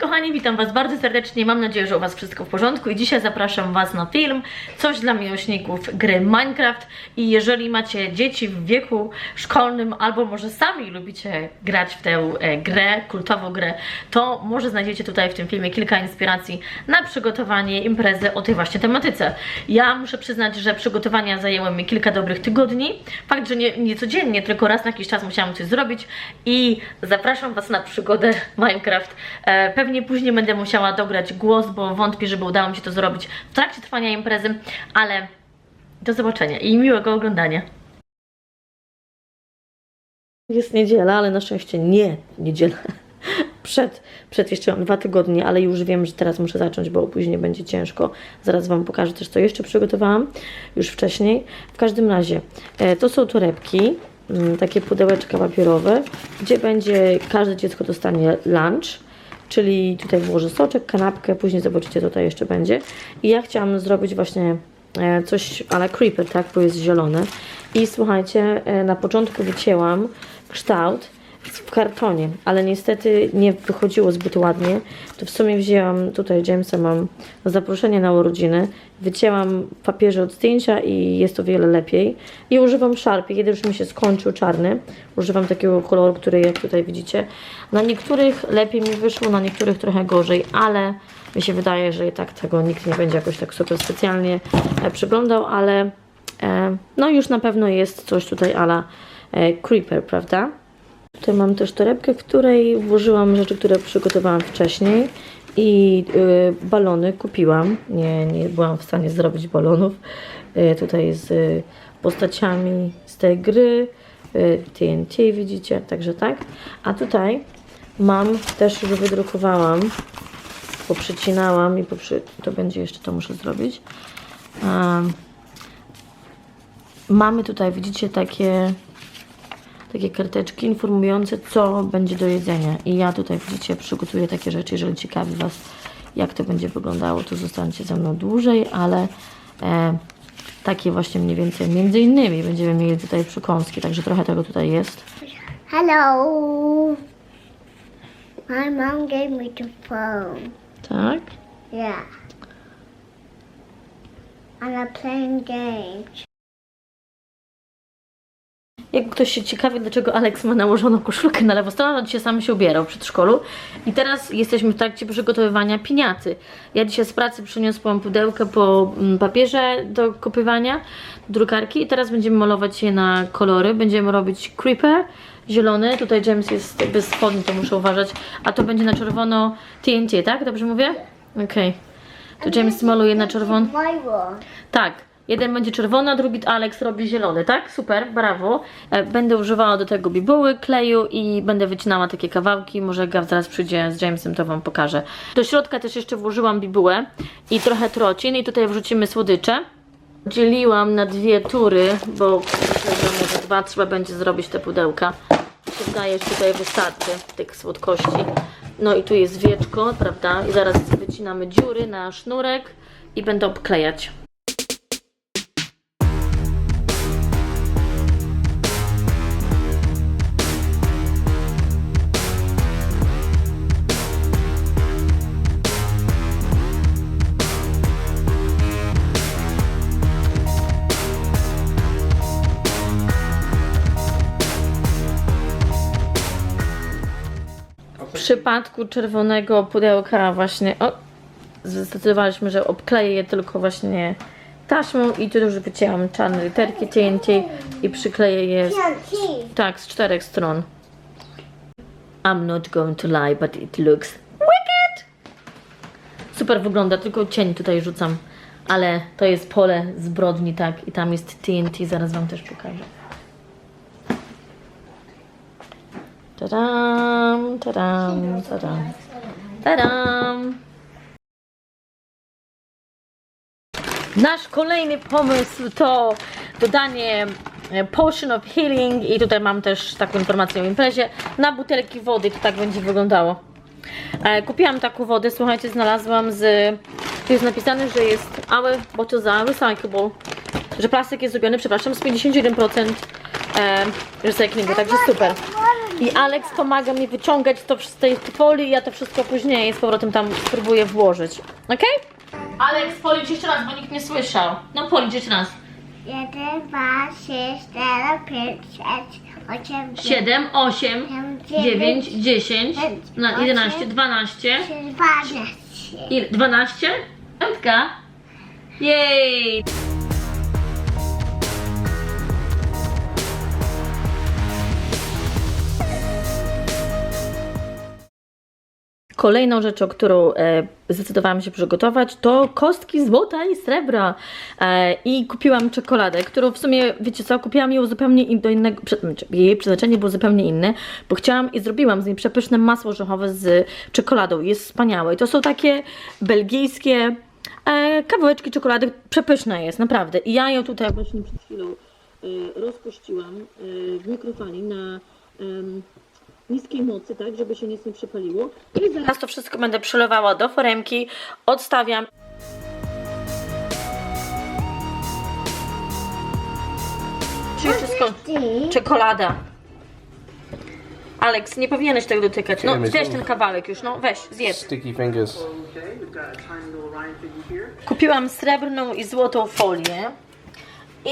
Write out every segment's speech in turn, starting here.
kochani, witam Was bardzo serdecznie. Mam nadzieję, że u Was wszystko w porządku i dzisiaj zapraszam Was na film Coś dla miłośników gry Minecraft i jeżeli macie dzieci w wieku szkolnym albo może sami lubicie grać w tę e, grę, kultową grę, to może znajdziecie tutaj w tym filmie kilka inspiracji na przygotowanie imprezy o tej właśnie tematyce. Ja muszę przyznać, że przygotowania zajęły mi kilka dobrych tygodni. Fakt, że nie, nie codziennie, tylko raz na jakiś czas musiałam coś zrobić i zapraszam Was na przygodę Minecraft. E, pewnie później będę musiała dograć głos, bo wątpię, żeby udało mi się to zrobić w trakcie trwania imprezy, ale do zobaczenia i miłego oglądania. Jest niedziela, ale na szczęście nie niedziela. Przed, przed jeszcze mam dwa tygodnie, ale już wiem, że teraz muszę zacząć, bo później będzie ciężko. Zaraz Wam pokażę też, co jeszcze przygotowałam już wcześniej. W każdym razie, e, to są torebki, mm, takie pudełeczka papierowe, gdzie będzie, każde dziecko dostanie lunch, czyli tutaj włożę soczek, kanapkę, później zobaczycie, tutaj jeszcze będzie. I ja chciałam zrobić właśnie e, coś ale creeper, tak, bo jest zielone. I słuchajcie, e, na początku wycięłam kształt w kartonie, ale niestety nie wychodziło zbyt ładnie. To w sumie wzięłam, tutaj Jamesa mam zaproszenie na urodziny, wycięłam papierze od zdjęcia i jest o wiele lepiej. I używam szarpie, kiedy już mi się skończył czarny. Używam takiego koloru, który jak tutaj widzicie. Na niektórych lepiej mi wyszło, na niektórych trochę gorzej, ale mi się wydaje, że i tak tego nikt nie będzie jakoś tak super specjalnie e, przyglądał, ale e, no już na pewno jest coś tutaj ala e, creeper, prawda? Tutaj mam też torebkę, w której włożyłam rzeczy, które przygotowałam wcześniej i y, balony kupiłam. Nie, nie byłam w stanie zrobić balonów. Y, tutaj z y, postaciami z tej gry. Y, TNT widzicie, także tak. A tutaj mam też już wydrukowałam, poprzecinałam i poprzy... to będzie jeszcze, to muszę zrobić. Um, mamy tutaj, widzicie, takie takie karteczki informujące, co będzie do jedzenia. I ja tutaj, widzicie, przygotuję takie rzeczy. Jeżeli ciekawi Was, jak to będzie wyglądało, to zostańcie ze mną dłużej, ale e, takie właśnie mniej więcej, między innymi będziemy mieli tutaj przekąski, także trochę tego tutaj jest. Hello. My mom gave me the phone. Tak? Yeah. And I'm playing games. Jak ktoś się ciekawi, dlaczego Alex ma nałożoną koszulkę na lewą stronę, to dzisiaj sam się ubierał w przedszkolu. I teraz jesteśmy w trakcie przygotowywania piniaty. Ja dzisiaj z pracy przyniosłam pudełkę po mm, papierze do kopywania, drukarki i teraz będziemy malować je na kolory. Będziemy robić creeper zielony, tutaj James jest bez spodni, to muszę uważać, a to będzie na czerwono TNT, tak? Dobrze mówię? Okej. To James maluje na czerwono. Tak. Jeden będzie czerwony, a drugi Alex robi zielony, tak? Super, brawo. E, Będę używała do tego bibuły, kleju i będę wycinała takie kawałki. Może Gav zaraz przyjdzie z Jamesem, to Wam pokażę. Do środka też jeszcze włożyłam bibułę i trochę trocin i tutaj wrzucimy słodycze. Dzieliłam na dwie tury, bo może dwa trzeba będzie zrobić te pudełka. Wydaje, że tutaj wystarczy tych słodkości. No i tu jest wieczko, prawda? I zaraz wycinamy dziury na sznurek i będę obklejać. Przypadku czerwonego pudełka właśnie o, zdecydowaliśmy, że obkleję je tylko właśnie taśmą i tu już wycięłam czarne literki TNT i przykleję je z, tak z czterech stron. I'm not going to lie, but it looks wicked! Super wygląda, tylko cień tutaj rzucam, ale to jest pole zbrodni, tak, i tam jest TNT, zaraz Wam też pokażę. Tadam, tadam, tadam. Tadam! Nasz kolejny pomysł to dodanie e, Potion of Healing i tutaj mam też taką informację o imprezie na butelki wody, to tak będzie wyglądało. E, Kupiłam taką wodę, słuchajcie, znalazłam z... Tu jest napisane, że jest our bottles are recyclable, że plastik jest zrobiony, przepraszam, z 51% e, recyklingu, także super. I Alex pomaga mi wyciągać to z tej folii i ja to wszystko później z powrotem tam spróbuję włożyć. Okej? Alex, policz jeszcze raz, bo nikt nie słyszał. No policz jeszcze raz. Jeden, dwa, trzy, cztery, pięć, sześć, osiem, 7, 8, 9, 10, na 11, 12. dwanaście. Ile? 12? Piątka. Jej! Kolejną rzeczą, którą e, zdecydowałam się przygotować, to kostki złota i srebra. E, I kupiłam czekoladę, którą w sumie, wiecie co, kupiłam ją zupełnie in, do innego, znaczy, jej przeznaczenie było zupełnie inne, bo chciałam i zrobiłam z niej przepyszne masło orzechowe z czekoladą. Jest wspaniałe. I to są takie belgijskie e, kawałeczki czekolady. Przepyszna jest, naprawdę. I ja ją tutaj właśnie przed chwilą e, e, w mikrofali na em, niskiej mocy, tak, żeby się nic nie przepaliło. I zaraz to wszystko będę przelewała do foremki, odstawiam. Czy jeszcze sko- Czekolada. Alex, nie powinieneś tego dotykać. No, weź ten kawałek już, no weź, zjedz. Sticky fingers. Kupiłam srebrną i złotą folię i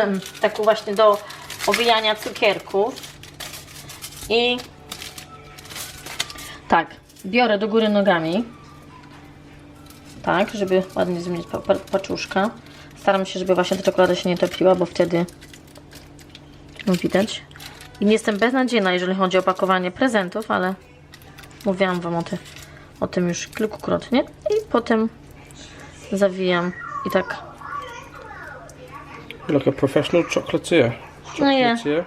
taką właśnie do owijania cukierków. I tak, biorę do góry nogami. Tak, żeby ładnie zmienić pa, pa, paczuszka. Staram się, żeby właśnie ta czekolada się nie topiła, bo wtedy no widać. I nie jestem beznadziejna, jeżeli chodzi o pakowanie prezentów, ale mówiłam Wam o, ty, o tym już kilkukrotnie. I potem zawijam i tak. Like a professional chocolatier. No yeah, Chocolatier.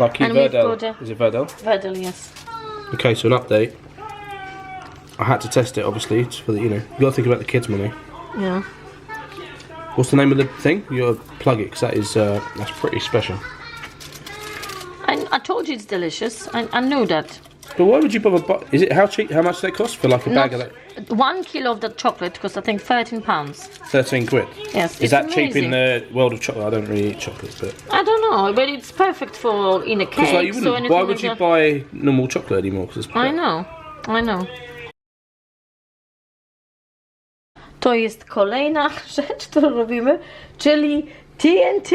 Like And we've Verdel. got a- Is it Verdel? wedel jest. Okay, so an update. I had to test it, obviously, for the, you know, you got to think about the kids' money. Yeah. What's the name of the thing? You gotta plug it, because that is, uh, that's pretty special. I, I told you it's delicious. I, I knew that. But why would you bother? Bu- is it how cheap? How much does that cost for like a bag of Not- that? one kilo of that chocolate costs, I think 13 pounds. Thirteen quid. Yes, Is it's that cheap in amazing. the world of chocolate? I don't really eat chocolate, but I don't know, but it's perfect for in a because cake. like you so wouldn't. anything why would like you that. buy normal chocolate anymore? Because it's I know, I know. To jest kolejna rzecz, którą robimy, czyli TNT,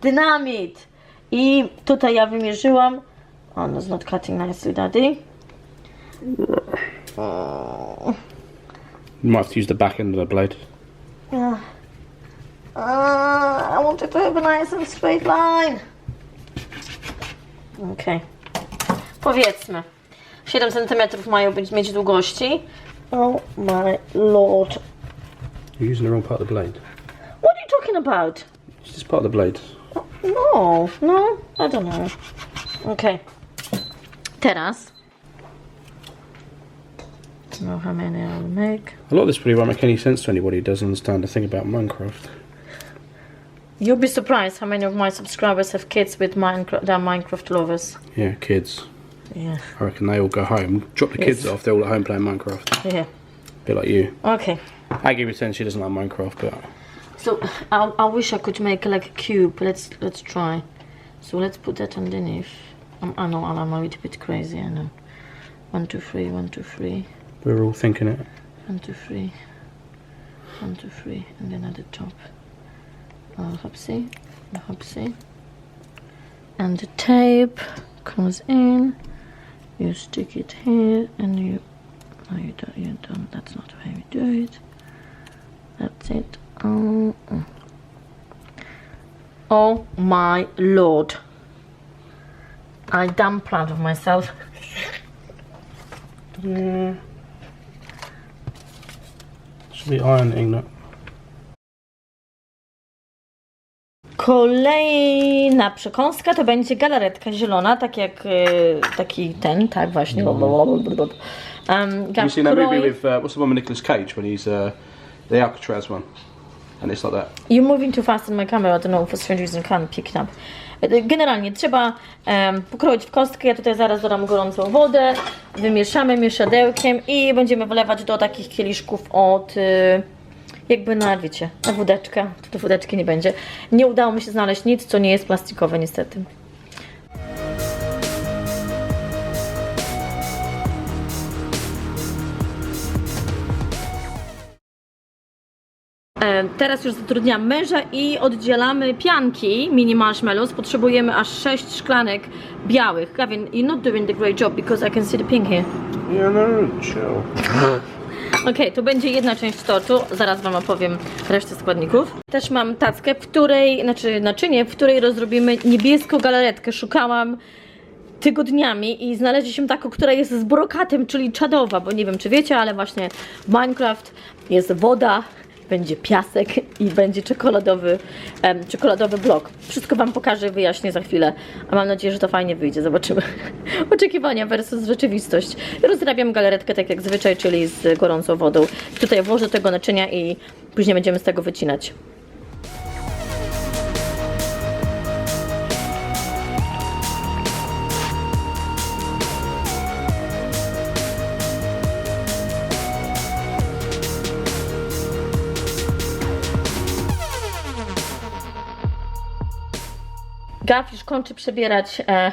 dynamit. I tutaj ja wymierzyłam. Oh, no, not cutting nicely, daddy. You might have to use the back end of the blade. Yeah. Uh, I want it to have a nice and straight line. Okej. Powiedzmy. 7 cm mają być, mieć długości. Oh my lord. You're using the wrong part of the blade. What are you talking about? It's just part of the blade. No, no, I don't know. Okej. Teraz. Don't know how many I'll make. A lot of this probably won't make any sense to anybody who doesn't understand the thing about Minecraft. You'll be surprised how many of my subscribers have kids with Minecraft, they're Minecraft lovers. Yeah, kids. Yeah, I reckon they all go home, drop the kids Yes. off, they're all at home playing Minecraft. yeah. bit like you. Okay. I give you ten. She doesn't like Minecraft, but So I, I wish I could make like a cube. Let's let's try. So let's put that underneath. Um, I know I'm a little bit crazy. I know. One two three. One two three. we're all thinking it. One two three. One two three, and then at the top. Uh, hopsy, hopsy. And the tape comes in. You stick it here, and you. No, you don't. You don't. That's not how you do it. That's it. Oh. mm. Oh my lord. I damn proud of myself. Should be ironing that. Kolejna przekąska to będzie galaretka zielona, tak jak e, taki ten, tak właśnie. Um, Have you seen that movie with uh, what's the one with Nicolas Cage when he's uh, the Alcatraz one, and it's like that. You're moving too fast in my camera, I don't know, for some reason can't pick up. E, Generalnie trzeba em, pokroić w kostkę, ja tutaj zaraz dodam gorącą wodę, wymieszamy mieszadełkiem i będziemy wlewać do takich kieliszków od y, jakby na, wiecie, na wódeczkę, to wódeczki nie będzie. Nie udało mi się znaleźć nic, co nie jest plastikowe niestety. E, teraz już zatrudniam męża i oddzielamy pianki mini marshmallows. Potrzebujemy aż 6 szklanek białych. Gavin, you're not doing the great job because I can see the pink here. You're not no, chill. Okej, to będzie jedna część tortu, zaraz Wam opowiem resztę składników. Też mam tackę, w której, znaczy naczynie, w której rozrobimy niebieską galaretkę. Szukałam tygodniami i znaleźliśmy taką, która jest z brokatem, czyli czadowa, bo nie wiem czy wiecie, ale właśnie Minecraft jest woda, będzie piasek i będzie czekoladowy, em, czekoladowy blok. Wszystko Wam pokażę wyjaśnię za chwilę, a mam nadzieję, że to fajnie wyjdzie, zobaczymy. Oczekiwania versus rzeczywistość. Rozrabiam galaretkę tak jak zwyczaj, czyli z gorącą wodą. Tutaj włożę tego naczynia i później będziemy z tego wycinać. Już kończy przebierać e,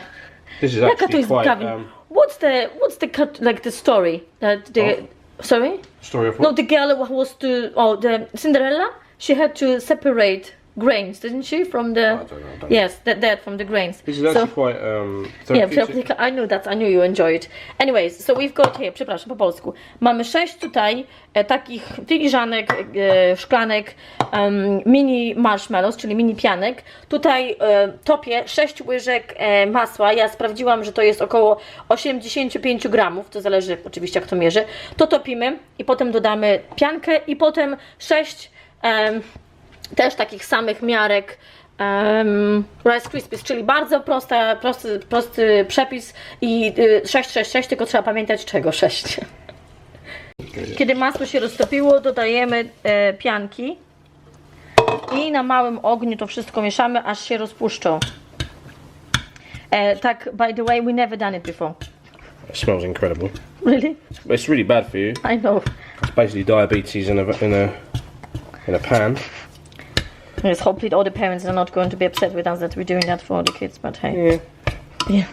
This is Jaka actually to jest quite Gavin? um, what's the what's the cut like the story? That the sorry? story of No, what? the girl who was to oh the Cinderella. She had to separate grains, didn't she, from the don't know, I don't yes that that from the grains. This is actually quite um, Yeah, therapeutic. I knew that. I knew you enjoy it. Anyways, so we've got here, przepraszam, po polsku. Mamy sześć tutaj e, takich filiżanek, e, szklanek, mini marshmallows, czyli mini pianek. Tutaj e, topię 6 łyżek e, masła. Ja sprawdziłam, że to jest około 85 gramów, to zależy oczywiście jak to mierzy. To topimy i potem dodamy piankę i potem 6 też takich samych miarek um, Rice Krispies, czyli bardzo prosta, prosty, prosty przepis i y, 666, tylko trzeba pamiętać czego 6. Kiedy masło się roztopiło, dodajemy e, pianki i na małym ogniu to wszystko mieszamy, aż się rozpuszczą. E, tak, by the way, we never done it before. It smells incredible. Really? It's really bad for you. I know. It's basically diabetes in a in a in a pan. Yes, hopefully all the parents are not going to be upset with us that we're doing that for all the kids, but hey. Yeah. Yeah.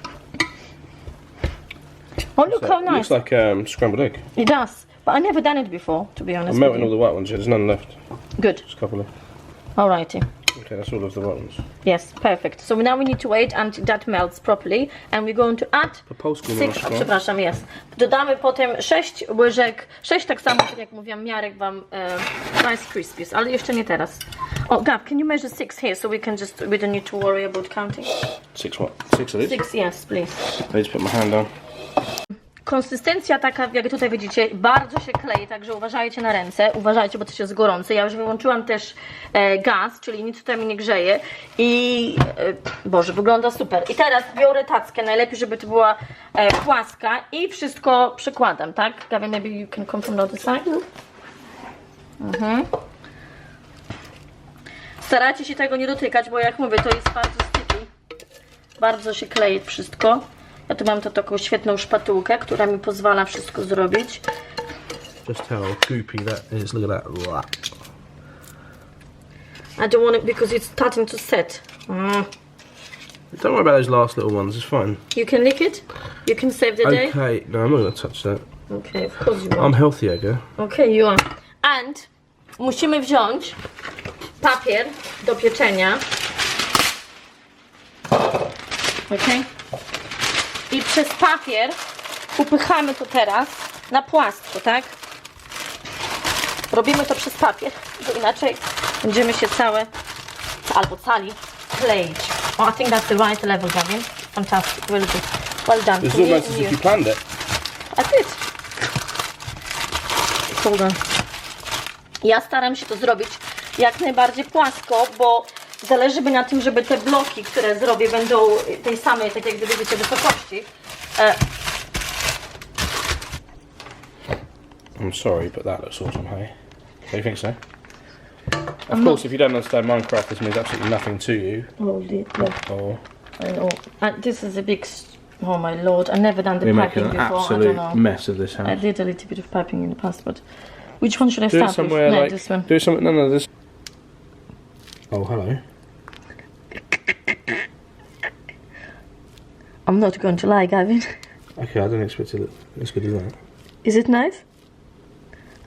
Oh, look So how it nice. Looks like um, scrambled egg. It does. But I never done it before, to be honest. I'm honest. melting all the white ones. There's none left. Good. Just a couple left. Alrighty. Okay, that's all of the white ones. Yes, perfect. So now we need to wait until that melts properly and we're going to add Po polsku six, masz, o, no? przepraszam, jest. Dodamy potem 6 łyżek, 6 tak samo, tak jak mówiłam, miarek wam e, Rice Krispies, ale jeszcze nie teraz. Oh, Gav, can you measure six here so we can just, we don't need to worry about counting? Six what? Six of this. Six, yes, please. I just put my hand on. Konsystencja taka, jak tutaj widzicie, bardzo się klei, także uważajcie na ręce, uważajcie, bo to jest gorące. Ja już wyłączyłam też e, gaz, czyli nic tutaj mi nie grzeje i e, Boże, wygląda super. I teraz biorę tackę, najlepiej, żeby to była e, płaska i wszystko przekładam, tak? Gavin, maybe you can come from the other side. Mhm. Starajcie się tego nie dotykać, bo jak mówię, to jest bardzo sticky. Bardzo się klei wszystko. Ja tu mam to taką świetną szpatułkę, która mi pozwala wszystko zrobić. Just how goopy that is. Look at that. I don't want it because it's starting to set. Mm. Don't worry about those last little ones. It's fine. You can lick it? You can save the day? Okay. No, I'm not gonna touch that. Okay, of course you I'm won't. healthy, Edgar. Okay, you are. And musimy wziąć papier do pieczenia. Okay? I przez papier upychamy to teraz na płasko, tak? Robimy to przez papier, bo inaczej będziemy się całe albo cali kleić. Oh, I think that's the right level, Gavin. Fantastic, really good. Well done. It's as you. if you planned it. A ty. Hold on. Ja staram się to zrobić jak najbardziej płasko, bo zależy mi na tym, żeby te bloki, które zrobię, będą tej samej, tak jak gdyby wiecie, wysokości. E, I'm sorry, but that looks awesome, hey? Do you think so? Of course, if you don't understand Minecraft, this means absolutely nothing to you. holy, no, Or I know. And this is a big. Oh my lord! I never done the we're piping making an before. I absolute mess of this I house. did a little bit of piping in the past, but which one should I Do it start somewhere with? No, like. this one. Do it. No, no, this. Oh, hello. I'm not going to lie, Gavin. Okay, I didn't expect it to look as good as that. Is it nice?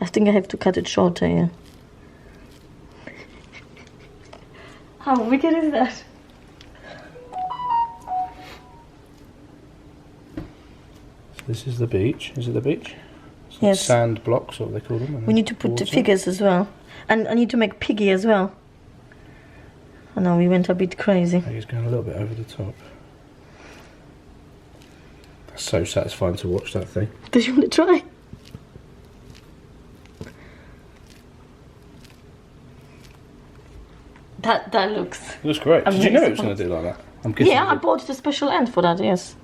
I think I have to cut it shorter, yeah. How wicked is that? This is the beach. Is it the beach? So Yes. Sand blocks, what they call them. We need to put the figures as well. And I need to make piggy as well. I know we went a bit crazy. He's going a little bit over the top. That's so satisfying to watch that thing. Do you want to try? That that looks. It looks great. Did you know it was going to do like that? I'm guessing. Yeah, I bought the special end for that. Yes.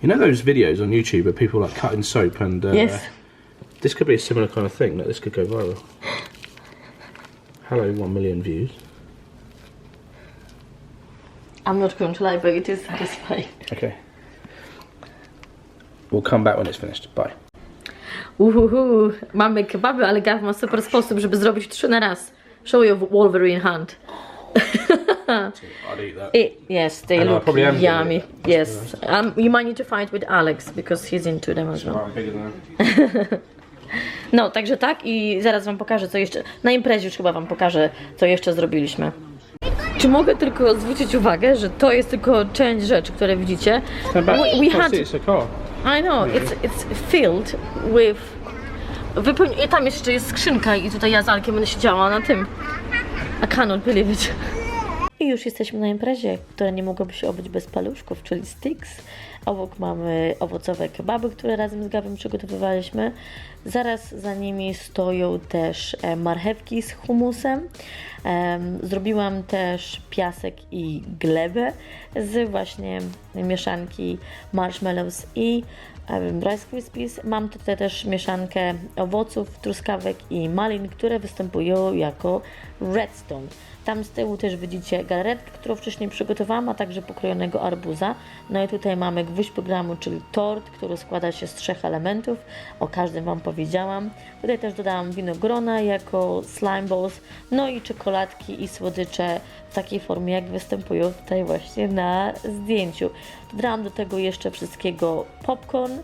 You know those videos on YouTube where people like cutting soap and. Uh, Yes. This could be a similar kind of thing. That this could go viral. Hello, one million views. I'm not going to lie, but it is satisfying. Okay. We'll come back when it's finished. Bye. Uhuhu, mamy kebaby, ale Gav ma super sposób, żeby zrobić trzy na raz. Show your Wolverine hand. I'd eat that. It, yes, they And look yummy. Yes, um, you might need to fight with Alex because he's into them as well. No, także tak i zaraz Wam pokażę co jeszcze. Na imprezie już chyba Wam pokażę, co jeszcze zrobiliśmy. Czy mogę tylko zwrócić uwagę, że to jest tylko część rzeczy, które widzicie. We, we had. I know, it's, it's filled with... Wypełni... I tam jeszcze jest skrzynka i tutaj ja z Alkiem będę siedziała na tym. I cannot believe it. I już jesteśmy na imprezie, która nie mogłaby się obyć bez paluszków, czyli sticks. Obok mamy owocowe kebaby, które razem z Gawem przygotowywaliśmy. Zaraz za nimi stoją też e, marchewki z humusem. Em, Zrobiłam też piasek i glebę z właśnie mieszanki marshmallows i Rice Krispies. Mam tutaj też mieszankę owoców, truskawek i malin, które występują jako redstone. Tam z tyłu też widzicie galaretkę, którą wcześniej przygotowałam, a także pokrojonego arbuza. No i tutaj mamy gwóźdź programu, czyli tort, który składa się z trzech elementów. O każdym Wam powiedziałam. Tutaj też dodałam winogrona jako slime balls, no i czekoladki i słodycze w takiej formie, jak występują tutaj właśnie na zdjęciu. Dodałam do tego jeszcze wszystkiego popcorn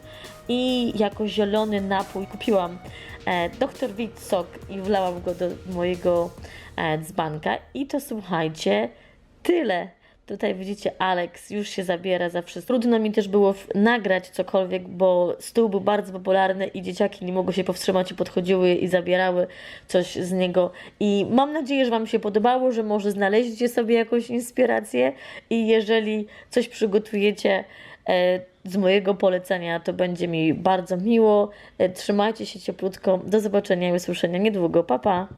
i jako zielony napój kupiłam e, Dr. Wit sok i wlałam go do mojego e, dzbanka. I to słuchajcie, tyle. Tutaj widzicie, Alex już się zabiera za wszystko. Trudno mi też było nagrać cokolwiek, bo stół był bardzo popularny i dzieciaki nie mogły się powstrzymać i podchodziły i zabierały coś z niego. I mam nadzieję, że Wam się podobało, że może znaleźliście sobie jakąś inspirację i jeżeli coś przygotujecie z mojego polecenia, to będzie mi bardzo miło. E, Trzymajcie się cieplutko. Do zobaczenia i usłyszenia niedługo. Pa, pa!